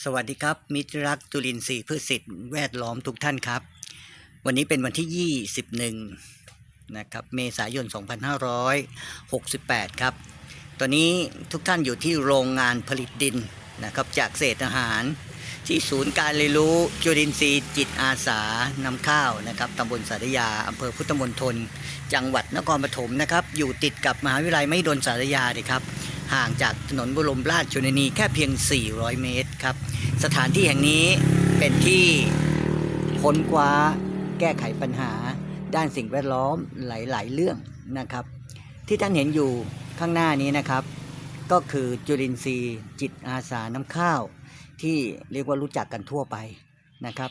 สวัสดีครับ มิตรรักจุลินทรีย์พืชสิทธิ์แวดล้อมทุกท่านครับ วันนี้เป็นวันที่ 21 นะครับ เมษายน 2568 ครับ ตอนนี้ทุกท่านอยู่ที่โรงงานผลิตดินนะครับ จากเศษอาหาร ที่ศูนย์การเรียนรู้จุลินทรีย์จิตอาสานำข้าวนะครับตำบลสารยาอำเภอพุทธมณฑลจังหวัดนครปฐมนะครับ อยู่ติดกับมหาวิทยาลัยไม่ดนสารยาเลยครับ ห่างจากถนนบรมราชชนนีแค่เพียง 400 เมตรครับ สถานที่แห่งนี้เป็นที่ค้นคว้าแก้ไขปัญหาด้านสิ่งแวดล้อมหลาย ๆ เรื่องนะครับ ที่ท่านเห็นอยู่ข้างหน้านี้นะครับ ก็คือจุลินทรีย์ จิตอาสาน้ำข้าว ที่เรียกว่ารู้จักกันทั่วไปนะครับ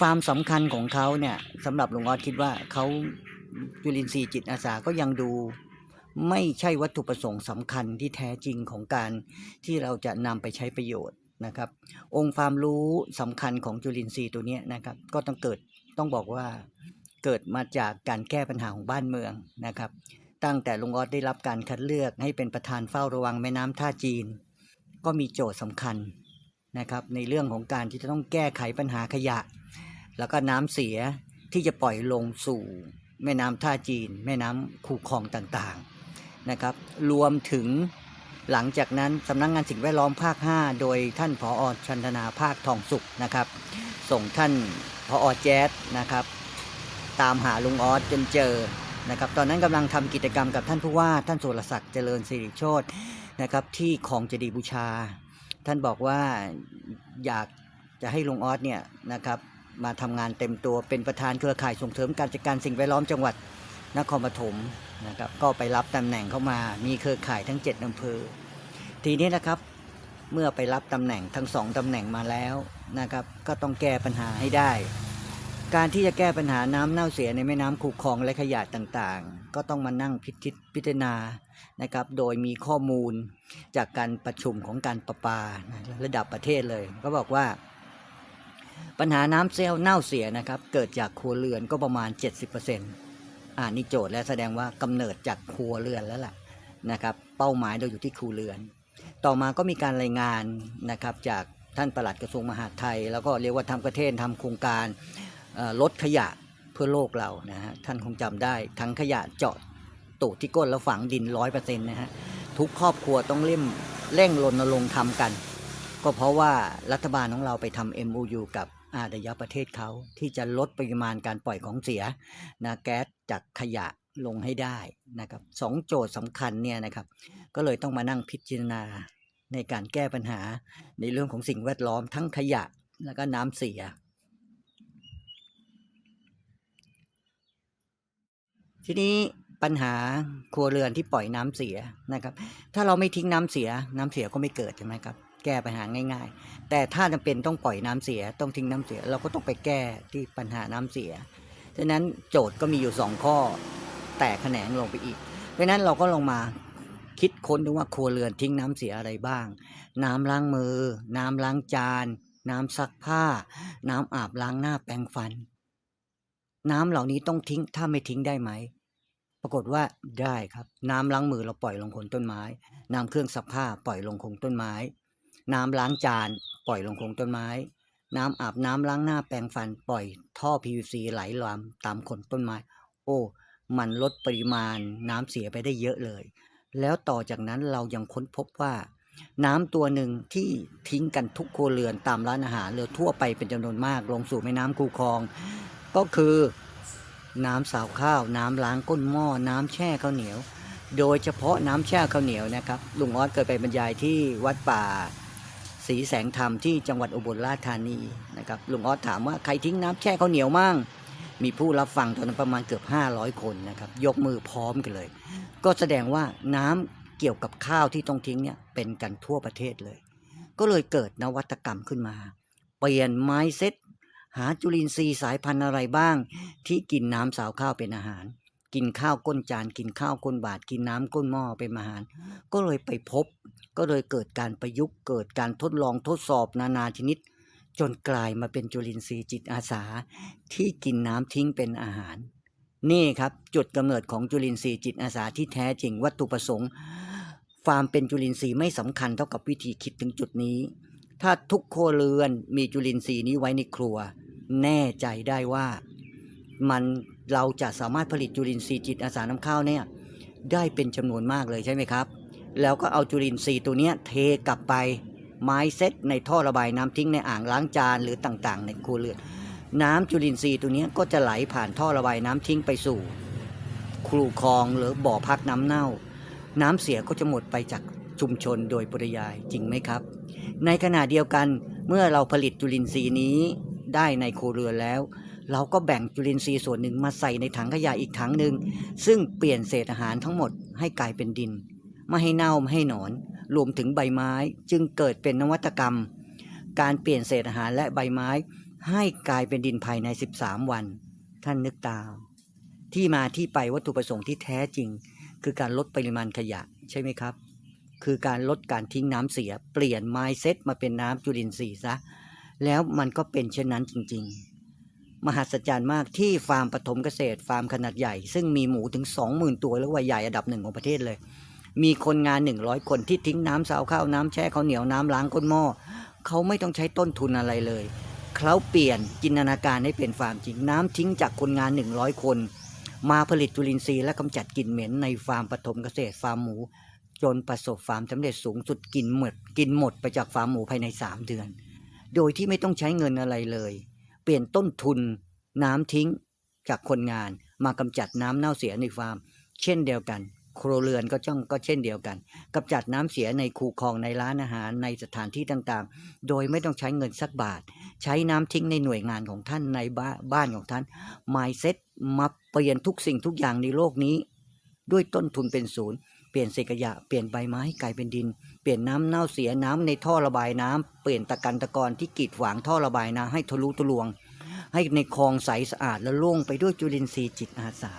ความสำคัญของเขาเนี่ยสำหรับลุงออดคิดว่าเขาจุลินทรีย์จิตอาสาก็ยังดู ไม่ใช่วัตถุประสงค์สำคัญที่แท้จริงของการที่เราจะนำไปใช้ประโยชน์นะครับ องค์ความรู้สำคัญของจุลินทรีย์ตัวนี้นะครับ ก็ต้องเกิดต้องบอกว่าเกิดมาจากการแก้ปัญหาของบ้านเมืองนะครับ ตั้งแต่ลุงออสได้รับการคัดเลือกให้เป็นประธานเฝ้าระวังแม่น้ำท่าจีน ก็มีโจทย์สำคัญนะครับ ในเรื่องของการที่จะต้องแก้ไขปัญหาขยะ แล้วก็น้ำเสียที่จะปล่อยลงสู่แม่น้ำท่าจีน แม่น้ำคูคลองต่างๆ นะครับ รวมถึงหลังจากนั้นสำนักงงานสิ่งแวดล้อมภาค 5 โดยท่านผออชันธนาภาคทองสุขนะครับ ส่งท่านผออแจ๊ดนะครับ ตามหาลุงออสจนเจอนะครับ ตอนนั้นกำลังทำกิจกรรมกับท่านผู้ว่าท่านสุรศักดิ์เจริญสิริโชตนะครับ ที่ของเจดียบูชา ท่านบอกว่าอยากจะให้ลุงออสเนี่ยนะครับมาทำงานเต็มตัวเป็นประธานเครือข่ายส่งเสริมการจัดการสิ่งแวดล้อมจังหวัดนครปฐม นะครับก็ไปรับตำแหน่งเข้ามามีเครือข่ายทั้ง 7อำเภอ ทีนี้นะครับเมื่อไปรับตำแหน่งทั้งสองตำแหน่งมาแล้วนะครับก็ต้องแก้ปัญหาให้ได้ การที่จะแก้ปัญหาน้ำเน่าเสียในแม่น้ำคูคลองและขยะต่างๆ ก็ต้องมานั่งพิจิตพิจารณานะครับโดยมีข้อมูลจากการประชุมของการประปาระดับประเทศเลย ก็บอกว่าปัญหาน้ำเซลล์เน่าเสียนะครับ เกิดจากครัวเรือนก็ประมาณ 70% อ่านี่โจทย์และแสดงว่ากำเนิดจากครัวเรือนแล้วล่ะนะครับ เป้าหมายเราอยู่ที่ครัวเรือน ต่อมาก็มีการรายงานนะครับจากท่านปลัดกระทรวงมหาดไทย แล้วก็เรียกว่าทำประเทศทำโครงการลดขยะเพื่อโลกเรานะฮะท่านคงจำได้ทั้งขยะเจาะตูดที่ก้นแล้วฝังดินร้อยเปอร์เซ็นต์นะฮะทุกครอบครัวต้องเร่งเร่งรณรงค์ทำกัน ก็เพราะว่ารัฐบาลของเราไปทำ MOU กับ อารยประเทศเขาที่จะลดปริมาณการปล่อยของเสียนะแก๊สจากขยะลงให้ได้นะครับสองโจทย์สำคัญเนี่ยนะครับก็เลยต้องมานั่งพิจารณาในการแก้ปัญหาในเรื่องของสิ่งแวดล้อมทั้งขยะแล้วก็น้ำเสีย ทีนี้ปัญหาครัวเรือนที่ปล่อยน้ำเสียนะครับ ถ้าเราไม่ทิ้งน้ำเสียน้ำเสียก็ไม่เกิดใช่ไหมครับ แก้ปัญหาง่าย ๆ แต่ถ้าจำเป็นต้องปล่อยน้ำเสีย ต้องทิ้งน้ำเสีย เราก็ต้องไปแก้ที่ปัญหาน้ำเสีย ฉะนั้นโจทย์ก็มีอยู่สองข้อ แตกแขนงลงไปอีก เพราะนั้นเราก็ลงมาคิดค้นดูว่าครัวเรือนทิ้งน้ำเสียอะไรบ้าง น้ำล้างมือ น้ำล้างจาน น้ำซักผ้า น้ำอาบล้างหน้าแปรงฟัน น้ำเหล่านี้ต้องทิ้งถ้าไม่ทิ้งได้ไหมปรากฏว่าได้ครับ น้ำล้างมือเราปล่อยลงโคนต้นไม้ น้ำเครื่องซักผ้าปล่อยลงโคนต้นไม้ น้ำล้างจานปล่อยลงโคนต้นไม้ น้ำอาบน้ำล้างหน้าแปรงฟันปล่อยท่อ PVC ไหลลามตามคนต้นไม้ โอ้ มันลดปริมาณน้ำเสียไปได้เยอะเลย แล้วต่อจากนั้นเรายังค้นพบว่า น้ำตัวหนึ่งที่ทิ้งกันทุกครัวเรือนตามร้านอาหารเรือทั่วไปเป็นจำนวนมากลงสู่แม่น้ำคูคลอง ก็คือน้ำสาวข้าว น้ำล้างก้นหม้อ น้ำแช่ข้าวเหนียว โดยเฉพาะน้ำแช่ข้าวเหนียวนะครับ ลุงออสเคยไปบรรยายที่วัดป่า ศรีแสงธรรมที่จังหวัดอุบลราชธานีนะครับลุงออสถามว่าใครทิ้งน้ำแช่ข้าวเหนียวมั่งมีผู้รับฟังตอนนั้นประมาณเกือบ 500 คนนะครับยกมือพร้อมกันเลย ก็แสดงว่าน้ำเกี่ยวกับข้าวที่ต้องทิ้งเนี่ยเป็นกันทั่วประเทศเลย ก็เลยเกิดนวัตกรรมขึ้นมา เปลี่ยนไม้เซตหาจุลินทรีย์สายพันธุ์อะไรบ้าง ที่กินน้ำสาวข้าวเป็นอาหาร กินข้าวก้นจานกินข้าวก้นบาทกินน้ำก้นหม้อเป็นอาหาร ก็เลยไปพบ ก็เลยเกิดการประยุกต์เกิดการทดลองทดสอบนานาชนิด จนกลายมาเป็นจุลินทรีย์จิตอาสา ที่กินน้ำทิ้งเป็นอาหาร นี่ครับจุดกำเนิดของจุลินทรีย์จิตอาสาที่แท้จริงวัตถุประสงค์ความเป็นจุลินทรีย์ไม่สำคัญเท่ากับวิธีคิดถึงจุดนี้ ถ้าทุกครัวเรือนมีจุลินทรีย์นี้ไว้ในครัว แน่ใจได้ว่ามัน เราจะสามารถผลิตจุลินทรีย์จิตอาสาน้ำข้าวเนี่ยได้เป็นจำนวนมากเลยใช่ไหมครับ แล้วก็เอาจุลินทรีย์ตัวเนี้ยเทกลับไปไม้เซ็ตในท่อระบายน้ำทิ้งในอ่างล้างจานหรือต่างๆ ในครัวเรือนน้ำจุลินทรีย์ตัวเนี้ยก็จะไหลผ่านท่อระบายน้ำทิ้งไปสู่ครูคลองหรือบ่อพักน้ำเน่า น้ำเสียก็จะหมดไปจากชุมชนโดยปริยายจริงไหมครับ ในขณะเดียวกันเมื่อเราผลิตจุลินทรีย์นี้ได้ในครัวเรือนแล้ว เราก็แบ่งจุลินทรีย์ส่วนหนึ่งมาใส่ในถังขยะอีกถังหนึ่งซึ่งเปลี่ยนเศษอาหารทั้งหมดให้กลายเป็นดิน ไม่ให้เน่าไม่ให้หนอน รวมถึงใบไม้จึงเกิดเป็นนวัตกรรม การเปลี่ยนเศษอาหารและใบไม้ ให้กลายเป็นดินภายใน 13 วัน ท่านนึกตาม ที่มาที่ไปวัตถุประสงค์ที่แท้จริง คือการลดปริมาณขยะใช่ไหมครับ คือการลดการทิ้งน้ำเสีย เปลี่ยนไม้เซ็ตมาเป็นน้ำจุลินทรีย์ซะแล้วมันก็เป็นเช่นนั้นจริง ๆ มหัศจรรย์มากที่ฟาร์มปฐมเกษตร ฟาร์มขนาดใหญ่ ซึ่งมีหมูถึง 20,000 ตัวแล้วว่าใหญ่อันดับหนึ่งของประเทศเลย มีคนงาน 100 คนที่ทิ้งน้ำสาวข้าวน้ำแช่ข้าวเหนียวน้ำล้างก้นหม้อเขาไม่ต้องใช้ต้นทุนอะไรเลยเขาเปลี่ยนจินตนาการให้เป็นฟาร์มจริงน้ำทิ้งจากคนงาน 100 คน มาผลิตจุลินทรีย์และกำจัดกลิ่นเหม็นในฟาร์มปฐมเกษตรฟาร์มหมู จนประสบความสำเร็จสูงสุดกินหมด กินหมดไปจากฟาร์มหมูภายใน 3 เดือน โดยที่ไม่ต้องใช้เงินอะไรเลย เปลี่ยนต้นทุนน้ำทิ้งจากคนงานมากำจัดน้ำเน่าเสียในฟาร์ม เช่นเดียวกัน ครัวเรือนก็จ้องก็เช่นเดียวกันกำจัดน้ำเสียในคูคลองในร้านอาหารในสถานที่ต่างๆ โดยไม่ต้องใช้เงินสักบาท ใช้น้ำทิ้งในหน่วยงานของท่านในบ้าบ้านของท่านมายเซ็ตมาเปลี่ยนทุกสิ่งทุกอย่างในโลกนี้ ด้วยต้นทุนเป็นศูนย์ ปลี่ยนเศษขยะเปลี่ยนใบไม้ให้กลายเป็นดิน เปลี่ยนน้ำเน่าเสียน้ำในท่อระบายน้ำเปลี่ยนตะกันตะกอนที่กีดขวางท่อระบายน้ำให้ทะลุทะลวง ให้ในคลองใสสะอาดและโล่งไปด้วยจุลินทรีย์จิตอาสา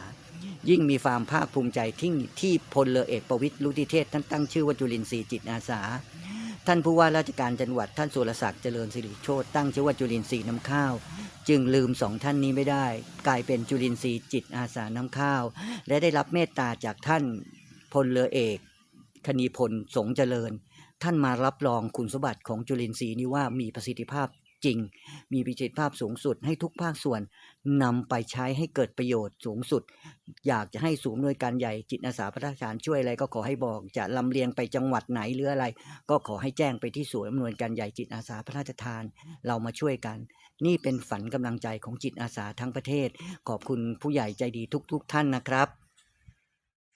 ยิ่งมีความภาคภูมิใจที่ที่พลเรือเอกประวิตรลุติเทศท่านตั้งชื่อว่าจุลินทรีย์จิตอาสา ท่านผู้ว่าราชการจังหวัดท่านสุรศักดิ์เจริญสิริโชตตั้งชื่อว่าจุลินทรีย์น้ำข้าวจึงลืมสองท่านนี้ไม่ได้ กลายเป็นจุลินทรีย์จิตอาสาน้ำข้าว และได้รับเมตตาจากท่าน พลเรือเอกคณีพลสงเจริญ ท่านมารับรองคุณสมบัติของจุลินทรีย์นี้ว่ามีประสิทธิภาพจริง มีประสิทธิภาพสูงสุดให้ทุกภาคส่วนนำไปใช้ให้เกิดประโยชน์สูงสุด อยากจะให้ศูนย์หน่วยการใหญ่จิตอาสาพระราชานช่วยอะไรก็ขอให้บอกจะลำเลียงไปจังหวัดไหนหรืออะไร ก็ขอให้แจ้งไปที่ศูนย์อำนวยการใหญ่จิตอาสาพระราชทาน เรามาช่วยกัน นี่เป็นฝันกำลังใจของจิตอาสาทั้งประเทศ ขอบคุณผู้ใหญ่ใจดีทุก ๆ ท่านนะครับ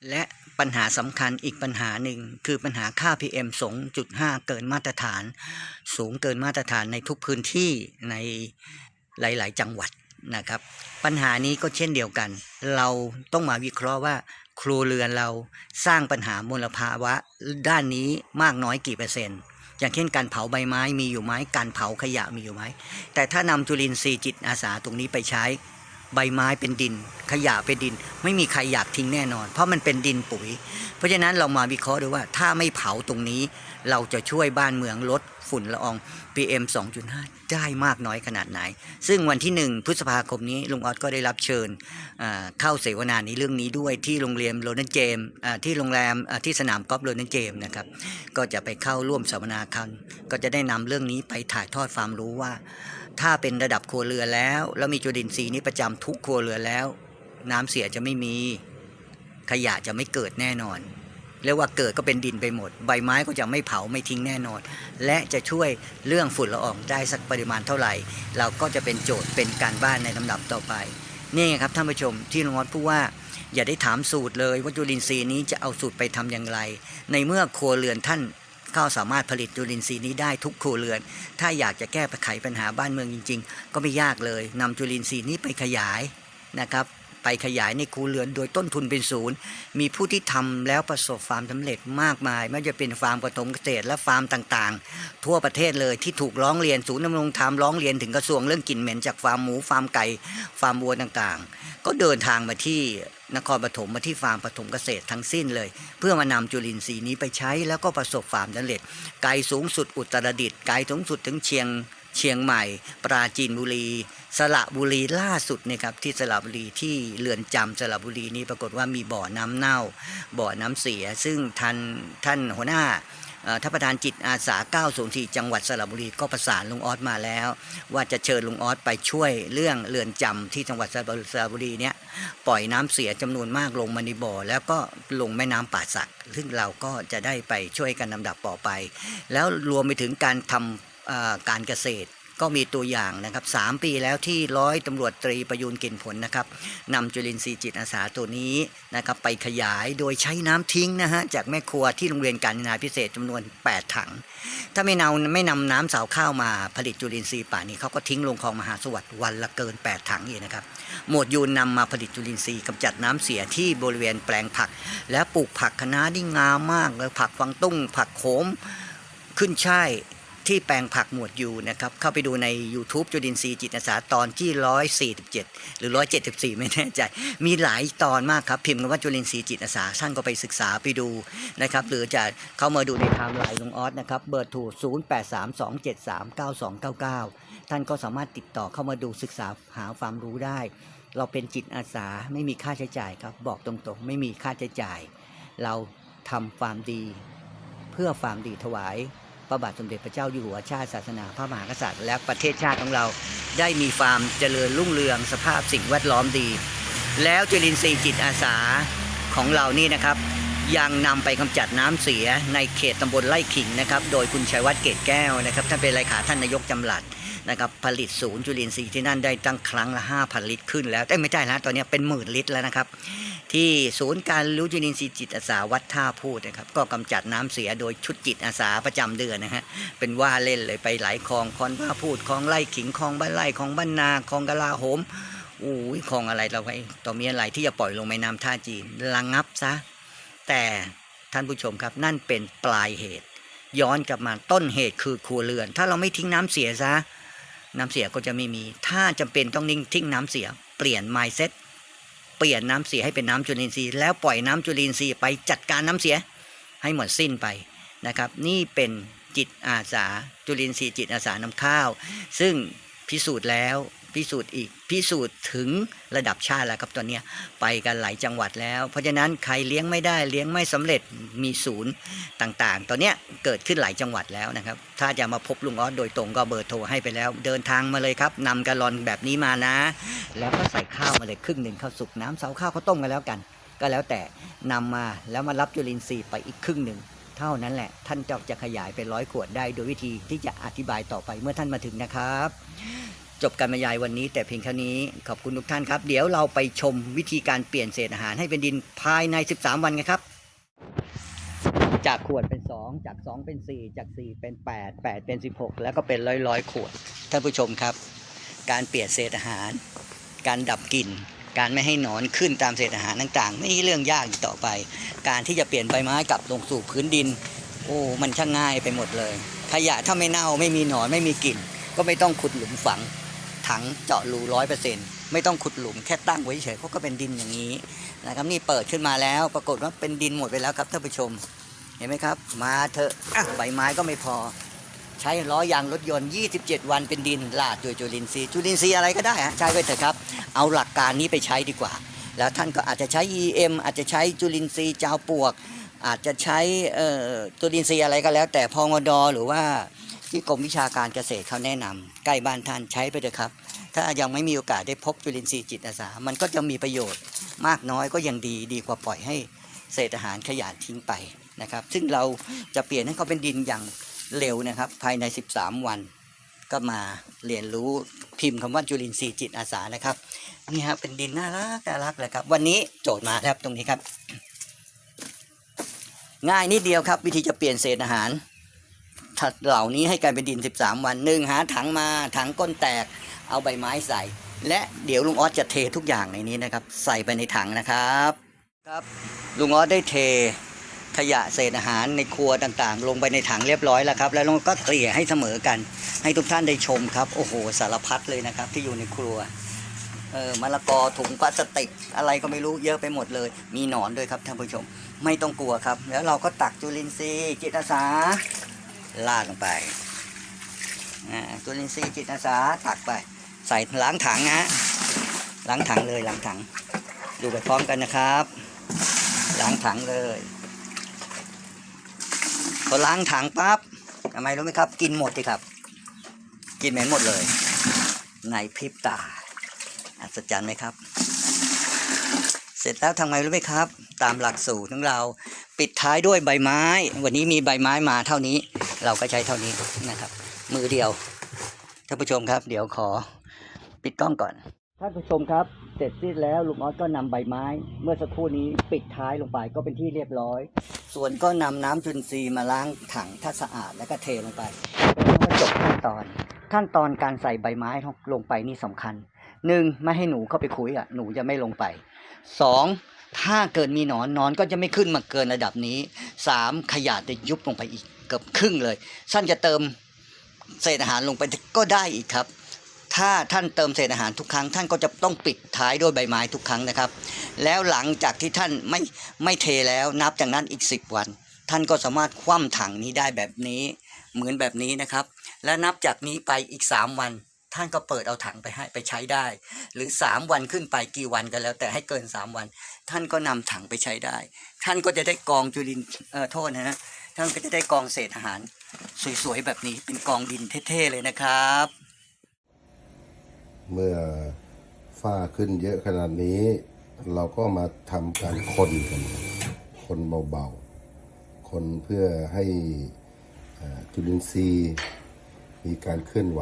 และปัญหาสำคัญอีกปัญหาหนึ่งคือปัญหาค่า PM สูงจุด5เกินมาตรฐาน สูงเกินมาตรฐานในทุกพื้นที่ในหลาย ๆ จังหวัดนะครับ ปัญหานี้ก็เช่นเดียวกัน เราต้องมาวิเคราะห์ว่า ครัวเรือนเราสร้างปัญหามลภาวะด้านนี้มากน้อยกี่เปอร์เซ็นต์ อย่างเช่นการเผาใบไม้มีอยู่ไหมการเผาขยะมีอยู่ไหมแต่ถ้านำจุลินทรีย์จิตอาสาตรงนี้ไปใช้ ใบไม้เป็นดิน ขยะเป็นดิน ไม่มีใครอยากทิ้งแน่นอน เพราะมันเป็นดินปุ๋ย เพราะฉะนั้นเรามาวิเคราะห์ดูว่าถ้าไม่เผาตรงนี้ เราจะช่วยบ้านเมืองลดฝุ่นละออง PM 2.5 ได้มากน้อยขนาดไหน ซึ่งวันที่ 1 พฤษภาคมนี้ลุงออสก็ได้รับเชิญเข้าเสวนาในเรื่องนี้ด้วยที่โรงเรียนโรนันเจมที่โรงแรมที่สนามกอล์ฟโรนันเจมนะครับก็จะไปเข้าร่วมสัมมนาคันก็จะได้นำเรื่องนี้ไปถ่ายทอดความรู้ว่า ถ้าเป็นระดับครัวเรือนแล้ว แล้วมีจุลินทรีย์นี้ประจำทุกครัวเรือนแล้ว น้ำเสียจะไม่มีขยะจะไม่เกิดแน่นอนเรียกว่าเกิดก็เป็นดินไปหมด ใบไม้ก็จะไม่เผาไม่ทิ้งแน่นอน และจะช่วยเรื่องฝุ่นละอองได้สักปริมาณเท่าไหร่ เราก็จะเป็นโจทย์เป็นการบ้านในลำดับต่อไป นี่ไงครับท่านผู้ชมที่ลุงออพูดว่า อย่าได้ถามสูตรเลยว่าจุลินทรีย์นี้จะเอาสูตรไปทำอย่างไร ในเมื่อครัวเรือนท่าน ก็สามารถผลิตจุลินทรีย์นี้ได้ทุกครัวเรือน ถ้าอยากจะแก้ไขปัญหาบ้านเมืองจริง ๆ ก็ไม่ยากเลยนำจุลินทรีย์นี้ไปขยายนะครับ ไปขยายในครัวเรือนโดยต้นทุนเป็นศูนย์ มีผู้ที่ทำแล้วประสบความสำเร็จมากมาย ไม่ว่าจะเป็นฟาร์มปฐมเกษตรและฟาร์มต่างๆ ทั่วประเทศเลยที่ถูกร้องเรียนศูนย์ดำรงธรรมร้องเรียนถึงกระทรวงเรื่องกลิ่นเหม็นจากฟาร์มหมูฟาร์มไก่ฟาร์มวัวต่างๆ ก็เดินทางมาที่นครปฐมมาที่ฟาร์มปฐมเกษตรทั้งสิ้นเลย เพื่อมานำจุลินทรีย์นี้ไปใช้แล้วก็ประสบความสำเร็จ ไกลสูงสุดอุตรดิตถ์ไกลสูงสุดถึงเชียง เชียงใหม่ ปราจีนบุรี สระบุรีล่าสุดเนี่ยครับที่สระบุรีที่เรือนจำสระบุรีนี้ปรากฏว่ามีบ่อน้ำเน่า บ่อน้ำเสีย ซึ่งท่านท่านหัวหน้าท่านประธานจิตอาสา 904 จังหวัดสระบุรีก็ประสานลุงออสมาแล้ว ว่าจะเชิญลุงออสไปช่วยเรื่องเรือนจำที่จังหวัดสระบุรีเนี่ยปล่อยน้ำเสียจำนวนมากลงมาในบ่อ แล้วก็ลงแม่น้ำป่าสัก ซึ่งเราก็จะได้ไปช่วยกันลำดับต่อไป แล้วรวมไปถึงการทำเอ่อ การเกษตรก็มีตัวอย่างนะครับ3ปีแล้วที่ร้อยตำรวจตรีประยูนกินผลนะครับนำจุลินทรีย์จิตอาสาตัวนี้นะครับไปขยายโดยใช้น้ำทิ้งนะฮะจากแม่ครัวที่โรงเรียนการนาพิเศษจำนวน 8 ถัง ถ้าไม่นำไม่นำน้ำสาวข้าวมาผลิตจุลินทรีย์ป่านี้เขาก็ทิ้งลงคลองมหาสวัสดิ์วันละเกิน 8 ถังอีกนะครับหมวดยูนนำมาผลิตจุลินทรีย์กำจัดน้ำเสียที่บริเวณแปลงผัก และปลูกผักคะน้าที่งามมากเลยผักฟังตุ้งผักโขมขึ้นช่าย ที่แปลงผักหมวดยูนะครับ เข้าไปดูใน YouTube จุลินทรีย์จิตอาสาตอนที่ 147 หรือ 174 ไม่แน่ใจ มีหลายตอนมากครับ พิมพ์คำว่าจุลินทรีย์จิตอาสาท่านก็ไปศึกษาไปดูนะครับ หรือจะเข้ามาดูในไทม์ไลน์ลุงออสนะครับ เบอร์โทร0832739299 ท่านก็สามารถติดต่อเข้ามาดูศึกษาหาความรู้ได้ เราเป็นจิตอาสาไม่มีค่าใช้จ่ายครับ บอกตรงๆ ไม่มีค่าใช้จ่าย เราทำความดี เพื่อความดีถวาย ระบาทสมเด็จพระเจ้าอยู่หัวชาติศาสนาพระมหากษัตริย์ และประเทศชาติของเราได้มีความเจริญรุ่งเรืองสภาพสิ่งแวดล้อมดี แล้วจุลินทรีย์จิตอาสาของเรานี่นะครับ ยังนำไปกำจัดน้ำเสียในเขตตำบลไร่ขิงนะครับ โดยคุณชัยวัฒน์เกตแก้วนะครับท่านเป็นเลขาท่านนายกจำหลัดนะครับผลิตศูนย์จุลินทรีย์ที่นั่นได้ตั้งครั้งละ5,000 ลิตรขึ้นแล้วแต่ไม่ใช่แล้วตอนนี้เป็นหมื่นลิตรแล้วนะครับ ที่ศูนย์การรู้จุลินทรีย์จิตอาสาวัดท่าพูดนะครับ ก็กำจัดน้ำเสียโดยชุดจิตอาสาประจำเดือนนะฮะเป็นว่าเล่นเลยไปหลายคลองคลองท่าพูดคลองไร่ขิงคลองบ้านไร่คลองบ้านนาคลองกะลาโหมอู้ยคลองอะไรเราไปต่อมีอะไรที่จะปล่อยลงแม่น้ำท่าจีนระงงับซะแต่ท่านผู้ชมครับนั่นเป็นปลายเหตุ ย้อนกลับมาต้นเหตุคือครัวเรือน ถ้าเราไม่ทิ้งน้ำเสียซะน้ำเสียก็จะไม่มี ถ้าจำเป็นต้องนิ่งทิ้งน้ำเสียเปลี่ยน mindset เปลี่ยนน้ำเสียให้เป็นน้ำจุลินทรีย์แล้วปล่อยน้ำจุลินทรีย์ไปจัดการน้ำเสียให้หมดสิ้นไปนะครับ นี่เป็นจิตอาสาจุลินทรีย์จิตอาสานำข้าว ซึ่งพิสูจน์แล้ว พิสูจน์อีกพิสูจน์ถึงระดับชาติแล้วครับตอนนี้ไปกันหลายจังหวัดแล้ว เพราะฉะนั้นใครเลี้ยงไม่ได้เลี้ยงไม่สำเร็จมีศูนย์ต่างๆ ตอนนี้เกิดขึ้นหลายจังหวัดแล้วนะครับ ถ้าจะมาพบลุงออสโดยตรงก็เบอร์โทรให้ไปแล้ว เดินทางมาเลยครับนำกะลอนแบบนี้มานะ แล้วก็ใส่ข้าวมาเลยครึ่งหนึ่งข้าวสุกน้ำเสาข้าวข้าวต้มกันแล้วกัน ก็แล้วแต่นำมาแล้วมารับจุลินทรีย์ไปอีกครึ่งหนึ่งเท่านั้นแหละท่านจะจะขยายเป็นร้อยขวดได้โดยวิธีที่จะอธิบายต่อไปเมื่อท่านมาถึงนะครับ จบการบรรยายวันนี้แต่เพียงเท่านี้ขอบคุณทุกท่านครับ เดี๋ยวเราไปชมวิธีการเปลี่ยนเศษอาหารให้เป็นดินภายใน 13 วันกันครับ จากขวดเป็น 2 จาก 2 เป็น 4 จาก 4 เป็น 8 8 เป็น 16 แล้วก็เป็นร้อยร้อยขวดท่านผู้ชมครับ การเปลี่ยนเศษอาหาร การดับกลิ่นการไม่ให้หนอนขึ้นตามเศษอาหารต่างๆ ไม่ใช่เรื่องยากอีกต่อไป การที่จะเปลี่ยนใบไม้กลับลงสู่พื้นดิน โอ้มันช่างง่ายไปหมดเลยขยะถ้าไม่เน่าไม่มีหนอนไม่มีกลิ่น ก็ไม่ต้องขุดหลุมฝัง ถังเจาะรูร้อยเปอร์เซ็นต์ไม่ต้องขุดหลุมแค่ตั้งไว้เฉยเขาก็เป็นดินอย่างนี้นะครับนี่เปิดขึ้นมาแล้ว ปรากฏว่าเป็นดินหมดไปแล้วครับท่านผู้ชม เห็นไหมครับ มาเถอะใบไม้ก็ไม่พอ ใช้ล้อยางรถยนต์ 27 วันเป็นดินลาดด้วยจุลินทรีย์จุลินทรีย์อะไรก็ได้ฮะใช้ไปเถอะครับ เอาหลักการนี้ไปใช้ดีกว่า แล้วท่านก็อาจจะใช้ EM อาจจะใช้จุลินทรีย์เจ้าปวก อาจจะใช้จุลินทรีย์อะไรก็แล้ว แต่พองดอหรือว่า ที่กรมวิชาการเกษตรเขาแนะนำใกล้บ้านท่านใช้ไปเถอะครับ ถ้ายังไม่มีโอกาสได้พบจุลินทรีย์จิตอาสา มันก็จะมีประโยชน์มากน้อยก็ยังดีดีกว่าปล่อยให้เศษอาหารขยะทิ้งไปนะครับ ซึ่งเราจะเปลี่ยนให้เขาเป็นดินอย่างเร็วนะครับ ภายใน 13 วัน ก็มาเรียนรู้พิมพ์คำว่าจุลินทรีย์จิตอาสานะครับนี่ครับเป็นดินน่ารักน่ารักเลยครับ วันนี้โจทย์มาแล้วตรงนี้ครับ ง่ายนิดเดียวครับ วิธีจะเปลี่ยนเศษอาหาร เหล่านี้ให้กลายเป็นดิน 13 วันหนึ่งหาถังมาถังก้นแตกเอาใบไม้ใส่ และเดี๋ยวลุงออสจะเททุกอย่างในนี้นะครับ ใส่ไปในถังนะครับครับลุงออสได้เทขยะเศษอาหารในครัวต่างๆ ลงไปในถังเรียบร้อยแล้วครับ แล้วลุงก็เกลี่ยให้เสมอกัน ให้ทุกท่านได้ชมครับโอ้โหสารพัดเลยนะครับ ที่อยู่ในครัวเออมะละกอถุงพลาสติกอะไรก็ไม่รู้เยอะไปหมดเลย มีหนอนด้วยครับท่านผู้ชม ไม่ต้องกลัวครับ แล้วเราก็ตักจุลินทรีย์จิตอาสา ลาดลงไปอ่าจุลินทรีย์จิตอาสาตักไป ใส่ล้างถังนะฮะล้างถังเลยล้างถัง ดูไปพร้อมกันนะครับล้างถังเลยพอล้างถังปั๊บทำไมรู้ไหมครับ กินหมดสิครับ กินเหม็นหมดเลย ในพริบตา อัศจรรย์ไหมครับ เสร็จแล้วทำไงรู้ไหมครับ ตามหลักสูตรของเราปิดท้ายด้วยใบไม้ วันนี้มีใบไม้มาเท่านี้ เราก็ใช้เท่านี้นะครับ มือเดียวท่านผู้ชมครับ เดี๋ยวขอปิดกล้องก่อนท่านผู้ชมครับ เสร็จสิ้นแล้วลุงออสก็นำใบไม้ เมื่อสักครู่นี้ปิดท้ายลงไปก็เป็นที่เรียบร้อย ส่วนก็นำน้ำจุลินทรีย์มาล้างถังถ้าสะอาดแล้วก็เทลงไปแล้วก็จบขั้นตอน ขั้นตอนการใส่ใบไม้ลงไปนี่สำคัญหนึ่งไม่ให้หนูเข้าไปคุยอะหนูจะไม่ลงไปสองถ้าเกิดมีหนอนหนอนก็จะไม่ขึ้นมาเกินระดับนี้สามขยะจะยุบลงไปอีก เกือบครึ่งเลยท่านจะเติมเศษอาหารลงไปก็ได้อีกครับ ถ้าท่านเติมเศษอาหารทุกครั้ง ท่านก็จะต้องปิดท้ายด้วยใบไม้ทุกครั้งนะครับ แล้วหลังจากที่ท่านไม่ไม่เทแล้วนับจากนั้นอีก 10 วัน ท่านก็สามารถคว่ำถังนี้ได้แบบนี้เหมือนแบบนี้นะครับ และนับจากนี้ไปอีก 3 วัน ท่านก็เปิดเอาถังไปให้ไปใช้ได้ หรือ 3 วันขึ้นไปกี่วันก็แล้ว แต่ให้เกิน 3 วัน ท่านก็นำถังไปใช้ได้ ท่านก็จะได้กองจุลินเอ่อโทษนะฮะ ท่านก็จะได้กองเศษอาหาร สวยๆ แบบนี้เป็นกองดินเท่ๆ เลยนะครับ เมื่อฝ้าขึ้นเยอะขนาดนี้ เราก็มาทำการคนกันคนเบาๆ คนเพื่อให้จุลินทรีย์มีการเคลื่อนไหว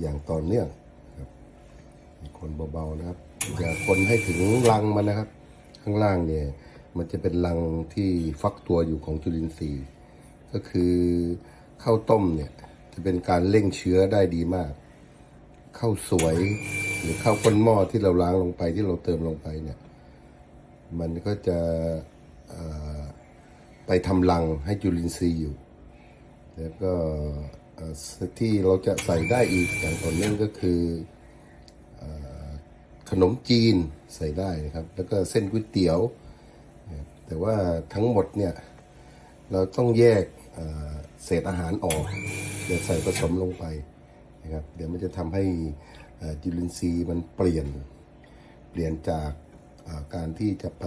อย่างต่อเนื่องครับคนเบาๆนะครับอย่าคนให้ถึงรังมันนะครับ ข้างล่างเนี่ย มันจะเป็นรังที่ฟักตัวอยู่ของจุลินทรีย์ ก็คือข้าวต้มเนี่ยจะเป็นการเร่งเชื้อได้ดีมากข้าวสวยหรือข้าวก้นหม้อที่เราล้างลงไปที่เราเติมลงไปเนี่ย มันก็จะไปทำรังให้จุลินทรีย์อยู่ แล้วก็ที่เราจะใส่ได้อีกอย่างต่อเนื่องก็คืออขนมจีนใส่ได้นะครับ แล้วก็เส้นก๋วยเตี๋ยว แต่ว่าทั้งหมดเนี่ยเราต้องแยกเเศษอาหารออกเดี๋ยวใส่ผสมลงไปนะครับเดี๋ยวมันจะทำให้จุลินทรีย์มันเปลี่ยนเปลี่ยนจากาการที่จะไป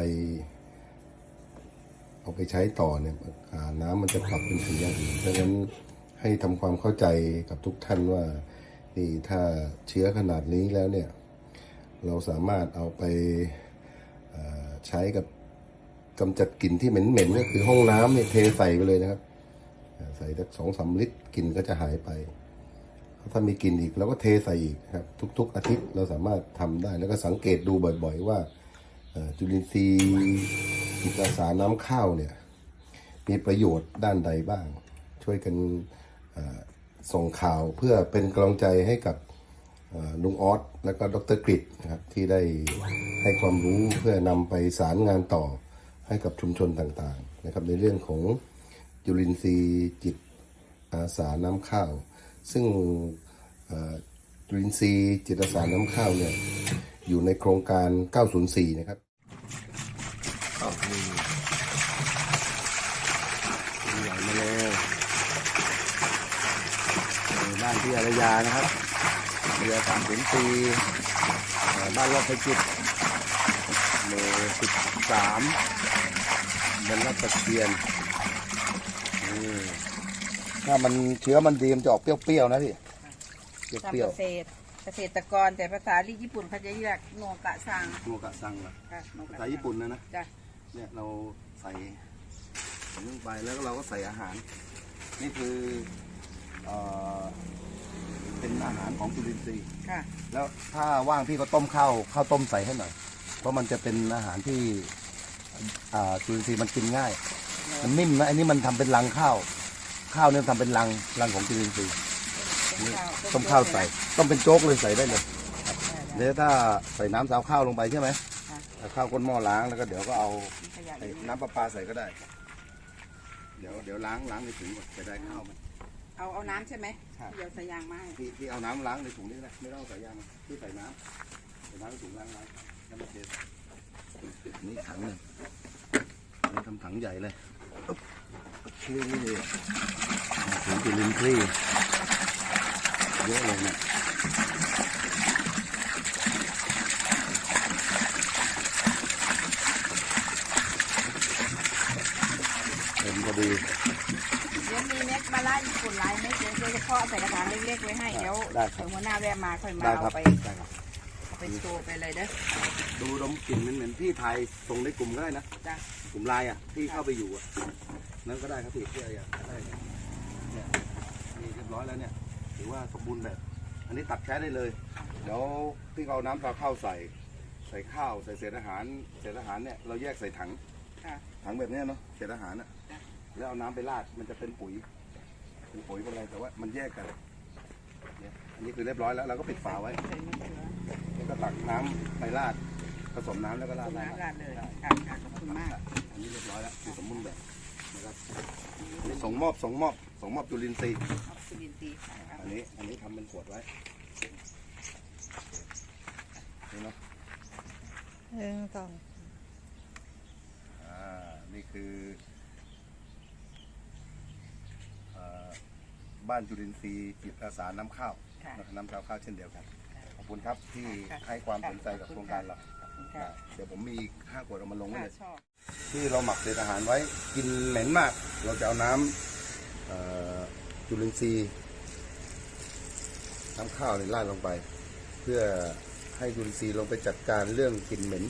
เอาไปใช้ต่อเนี่ยน้ำมันจะกลับเป็นสีอย่างอื่นเพราะฉะนั้นให้ทำความเข้าใจกับทุกท่านว่านี่ถ้าเชื้อขนาดนี้แล้วเนี่ยเราสามารถเอาไปใช้กับ กำจัดกลิ่นที่เหม็นๆก็คือห้องน้ำเนี่ยเทใส่ไปเลยนะครับ ใส่สักสองสามลิตรกลิ่นก็จะหายไปถ้ามีกลิ่นอีกเราก็เทใส่อีกครับ ทุก ๆ อาทิตย์เราสามารถทำได้ แล้วก็สังเกตดูบ่อย ๆ ว่าเอ่อจุลินทรีย์จิตอาสาน้ำข้าวเนี่ย มีประโยชน์ด้านใดบ้าง ช่วยกันส่งข่าวเพื่อเป็นกำลังใจให้กับลุงออสและก็ดรกฤษนะครับที่ได้ให้ความรู้เพื่อนำไปสารงานต่อ ให้กับชุมชนต่างๆนะครับในเรื่องของจุลินทรีย์จิตอาสาน้ำข้าว ซึ่งจุลินทรีย์จิตอาสาน้ำข้าวเนี่ยอยู่ในโครงการ 904 นะครับใหญ่มาเลยบ้านที่อารยานะครับเรือสามสิบปีบ้านรอบพจิตหมู่สิบสาม บนรัตะเคียนนี่ถ้ามันเชื้อมันดีมันจะออกเปรี้ยวๆนะพี่เปรี้ยวทำเกษตร เกษตรกรแต่ภาษาที่ญี่ปุ่นเขาจะเรียกโนกะซังๆโมกะซังเหรอค่ะโนกะภาษาญี่ปุ่นนะนะ จ้ะเนี่ยเราใส่ใส่ลงไปแล้วก็เราก็ใส่อาหาร นี่คือเอ่อเป็นอาหารของจุลินทรีย์ ค่ะแล้วถ้าว่างพี่ก็ต้มข้าวข้าวต้มใส่ให้หน่อย เพราะมันจะเป็นอาหารที่ อ่าจุลินทรีย์มันกินง่าย มันนิ่มนะอันนี้มันทำเป็นรังข้าว ข้าวเนี่ยทำเป็นรังรังของจุลินทรีย์นี่ต้มข้าวใส่ ต้มเป็นโจ๊กเลยใส่ได้เลยเดี๋ยวถ้าใส่น้ำสาวข้าวลงไปใช่ไหมเอาข้าวก้นหม้อล้างแล้วก็เดี๋ยวก็เอาขยะไอ้น้ำประปาใส่ก็ได้ เดี๋ยวเดี๋ยวล้างล้างในถุงก่อนจะได้ข้าวมัน เอาเอาน้ำใช่ไหมครับ เดี๋ยวใส่ยางมาให้พี่พี่เอาน้ำล้างในถุงนี่นะไม่ต้องใส่ยางพี่ใส่น้ำใส่น้ำในถุงล้างล้างน้ำมันเท นี่ถังหนึ่งนี่ทำถังใหญ่เลยนี่ถุงจุลินทรีย์เยอะเลยเนี่ยเต็มพอดียวมีเม็ดมะระญี่ปุ่นหลายเม็ดเดี๋ยวจะเพาะใส่กระถางเล็กๆไว้ให้เดี๋ยวได้ครับเดี๋ยวหัวหน้าแวะมาค่อยมาได้คเอารับไปได้ครับ เอาไปโชว์ไปเลยเด้อ ดูดมกลิ่นเหมือนๆพี่ไทยส่งในกลุ่มก็ได้นะจ้ะ กลุ่มไลน์อะที่เข้าไปอยู่อะนั่นก็ได้ครับพี่ที่อะไรอะได้เนี่ยเนี่ยนี่เรียบร้อยแล้วเนี่ยถือว่าสมบูรณ์แบบ อันนี้ตัดใช้ได้เลยเดี๋ยวพี่เอาน้ำตาข้าวใส่ ใส่ข้าวใส่เศษอาหารเศษอาหารเนี่ยเราแยกใส่ถังค่ะ ถังแบบเนี้ยเนาะเศษอาหารอะแล้วเอาน้ำไปราดมันจะเป็นปุ๋ยเป็นปุ๋ยเป็นอะไรแต่ว่ามันแยกกันเนี่ยอันนี้คือเรียบร้อยแล้วเราก็ปิดฝาไว้ ใส่มะเขือแล้วก็ตักน้ำไปราดผ สมน้ำแล้วก็ราดต้มได้น้ำราดเลยค่ะค่ะขอบคุณมาก อันนี้เรียบร้อยแล้วคือสมบูรณ์แบบนะครับส่งมอบส่งมอบส่งมอบจุลินทรีย์ขอบคุณยินดีค่ะอันนี้อันนี้ทำเป็นขวดไว้นี่เนาะหนึ่งสองอ่านี่คืออ่าบ้านจุลินทรีย์จิตอาสาน้ำข้าวค่ะนะครับน้ำข้าวข้าวเช่นเดียวกัน ขอบคุณครับที่ค่ะให้ความสนใจกับโครงการเราขอบ คุณค่ะเดี๋ยวผมมีห้าขวดเอามาลงไว้ค่ะเลยชอบที่เราหมักเศษอาหารไว้กินเหม็นมาก เราจะเอาน้ำเอ่อจุลินทรีย์น้ำข้าวเนี่ยราดลงไป เพื่อให้จุลินทรีย์ลงไปจัดการเรื่องกลิ่นเหม็น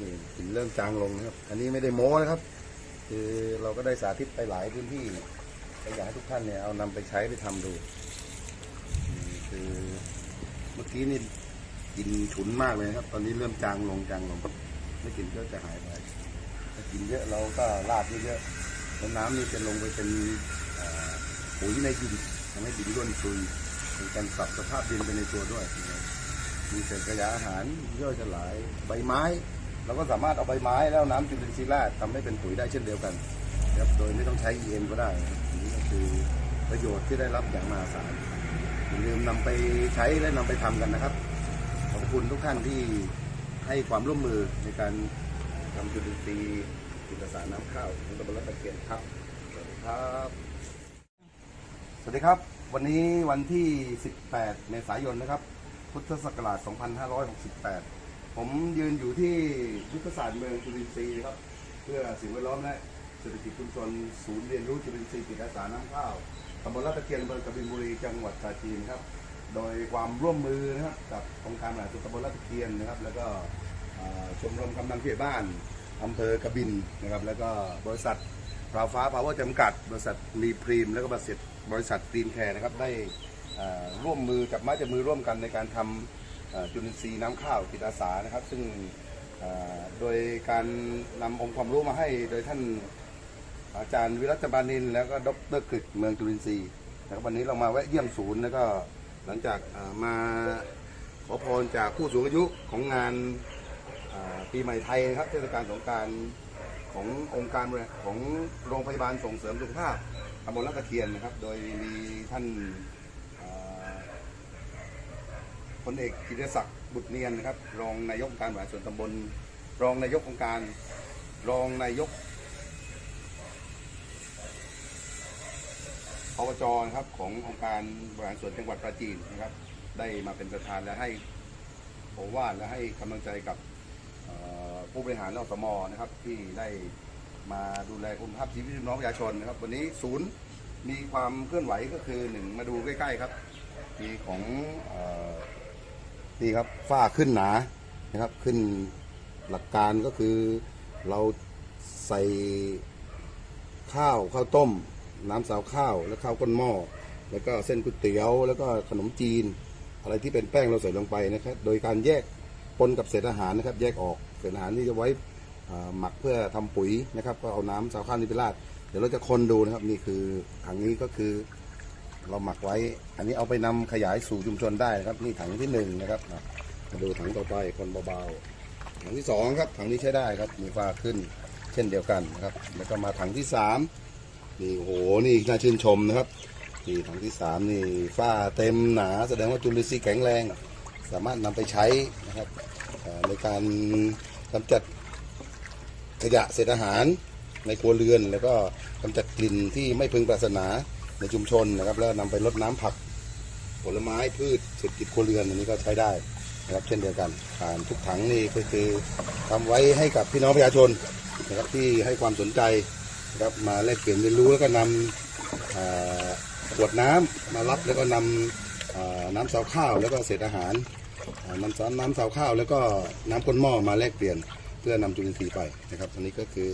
นี่กลิ่นเริ่มจางลงนะครับ อันนี้ไม่ได้โม้นะครับ คือเราก็ได้สาธิตไปหลายพื้นที่ก็อยากให้ทุกท่านเนี่ยเอานำไปใช้ไปทำดูนี่คือเมื่อกี้นี่ กินฉุนมากเลยครับ ตอนนี้เริ่มจางลงจางลงไม่กินก็จะหายไปถ้ากินเยอะเราก็ราดเยอะๆแล้วน้ำนี่จะลงไปเป็นปุ๋ยในดินทำให้ดินร่วนซุยเป็นการปรับสภาพดินไปในตัวด้วย มีเศษขยะอาหารย่อยสลายใบไม้เราก็สามารถเอาใบไม้แล้วน้ำจุลินทรีย์ราดทำให้เป็นปุ๋ยได้เช่นเดียวกันครับโดยไม่ต้องใช้ EM ก็ได้นะครับอันนี้ก็คือประโยชน์ที่ได้รับอย่างมหาศาลอย่าลืมนำไปใช้และนำไปทำกันนะครับ ขอบคุณทุกท่านที่ให้ความร่วมมือในการทำจุลินทรีย์จิตสารน้ำข้าวของตำบลรัตะเกียนครับสวัสดีครับ สวัสดีครับ วันนี้วันที่ 18 เมษายนนะครับ พุทธศักราช 2568 ผมยืนอยู่ที่ยุทธศาสตร์เมืองจุลินทรีย์ครับ เพื่อสิ่งแวดล้อมและเศรษฐกิจชุมชนศูนย์เรียนรู้จุลินทรีย์จิตอาสาน้ำข้าวตำบลรัตะเกียนอำเภอกบินบุรีจังหวัดปราจีนครับ โดยความร่วมมือนะครับกับองค์การบริหารส่วนตำบลรัตะเกียนนะครับ แล้วก็ชมรมกำนันผู้ใหญ่บ้านอำเภอกบินนะครับ แล้วก็บริษัทพราวฟ้าพาวเวอร์จำกัด บริษัทรีพรีม แล้วก็บริษัทบริษัทกรีนแคร์นะครับได้ร่วมมือกับไม้จับมือร่วมกันในการทำจุลินทรีย์น้ำข้าวจิตอาสานะครับ ซึ่งโดยการนำองค์ความรู้มาให้โดยท่านอาจารย์วิรัตบานิน แล้วก็ดรกฤษเมืองจุลินทรีย์นะครับวันนี้เรามาแวะเยี่ยมศูนย์แล้วก็ หลังจากมาขอพรจากผู้สูงอายุของงานปีใหม่ไทยนะครับเทศกาลสงการขององค์การของโรงพยาบาลส่งเสริมสุขภาพตำบลรัตะเคียนนะครับ โดยมีท่านพลเอกกิติศักดิ์บุตรเนียนนะครับ รองนายกองค์การบริหารส่วนตำบล รองนายกองค์การ รองนายก อบจนะครับขององค์การบริหารส่วนจังหวัดปราจีนนะครับ ได้มาเป็นประธานและให้โอวาทและให้กำลังใจกับผู้บริหารอสมนะครับ ที่ได้มาดูแลคุณภาพชีวิตน้องประชาชนนะครับ วันนี้ศูนย์มีความเคลื่อนไหวก็คือหนึ่งมาดูใกล้ๆครับ มีของอนี่ครับฝ้าขึ้นหนานะครับ ขึ้นหลักการก็คือเราใส่ข้าวข้าวต้ม น้ำสาวข้าว และข้าวก้นหม้อ แล้วก็เส้นก๋วยเตี๋ยว แล้วก็ขนมจีน อะไรที่เป็นแป้งเราใส่ลงไปนะครับ โดยการแยกปนกับเศษอาหารนะครับ แยกออก เศษอาหารที่จะไว้หมักเพื่อทำปุ๋ยนะครับ ก็เอาน้ำสาวข้าวนี้ไปราด เดี๋ยวเราจะคนดูนะครับ นี่คือถังนี้ก็คือเราหมักไว้ อันนี้เอาไปนำขยายสู่ชุมชนได้นะครับ นี่ถังที่หนึ่งนะครับ มาดูถังต่อไปคนเบาๆถังที่สองครับถังนี้ใช้ได้ครับ มีฟ้าขึ้นเช่นเดียวกันนะครับ แล้วก็มาถังที่สาม นี่โอ้โหนี่น่าชื่นชมนะครับนี่ถังที่สามนี่ฝ้าเต็มหนาแสดงว่าจุลินทรีย์แข็งแรง สามารถนำไปใช้นะครับในการกำจัดขยะเศษอาหารในครัวเรือน แล้วก็กำจัดกลิ่นที่ไม่พึงปรารถนาในชุมชนนะครับ แล้วนำไปรดน้ำผักผลไม้พืชเศรษฐกิจครัวเรือนอันนี้ก็ใช้ได้นะครับเช่นเดียวกันผ่านทุกถังนี่ก็คือทำไว้ให้กับพี่น้องประชาชนนะครับที่ให้ความสนใจ ครับมาแลกเปลี่ยนเรียนรู้แล้วก็นำขวดน้ำมารับแล้วก็นำน้ำสาวข้าว แล้วก็เศษอาหารน้ำซน้ำสาวข้าว แล้วก็น้ำก้นหม้อมาแลกเปลี่ยนเพื่อนำจุลินทรีย์ไปนะครับ อันนี้ก็คือ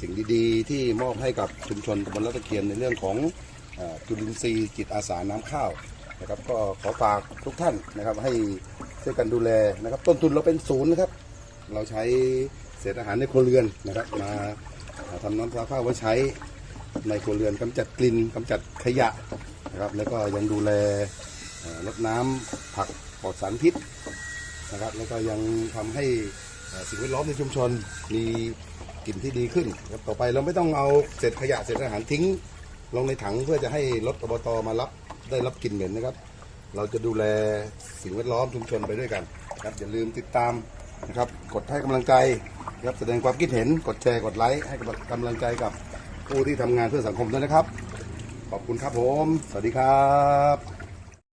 สิ่งดีๆ ที่มอบให้กับชุมชนตำบลรัตะเกียนในเรื่องของอจุลินทรีย์จิตอาสาน้ำข้าวนะครับ ก็ขอฝากทุกท่านนะครับ ให้ช่วยกันดูแลนะครับ ต้นทุนเราเป็นศูนย์นะครับ เราใช้เศษอาหารในครัวเรือนนะครับมา ทำน้ำซาข้าวไว้ใช้ในครัวเรือนกำจัดกลิ่นกำจัดขยะนะครับแล้วก็ยังดูแลเอ่อรดน้ำผักปลอดสารพิษนะครับแล้วก็ยังทำให้สิ่งแวดล้อมในชุมชนมีกลิ่นที่ดีขึ้นครับต่อไปเราไม่ต้องเอาเศษขยะเศษอาหารทิ้ง ลงในถังเพื่อจะให้รถอบตมารับได้รับกลิ่นเหม็นนะครับ เราจะดูแลสิ่งแวดล้อมชุมชนไปด้วยกันครับอย่าลืมติดตาม นะครับ กดให้กำลังใจครับแสดงความคิดเห็นกดแชร์กดไลค์ให้กำลังใจกับผู้ที่ทำงานเพื่อสังคมด้วยนะครับ ขอบคุณครับผม สวัสดีครับ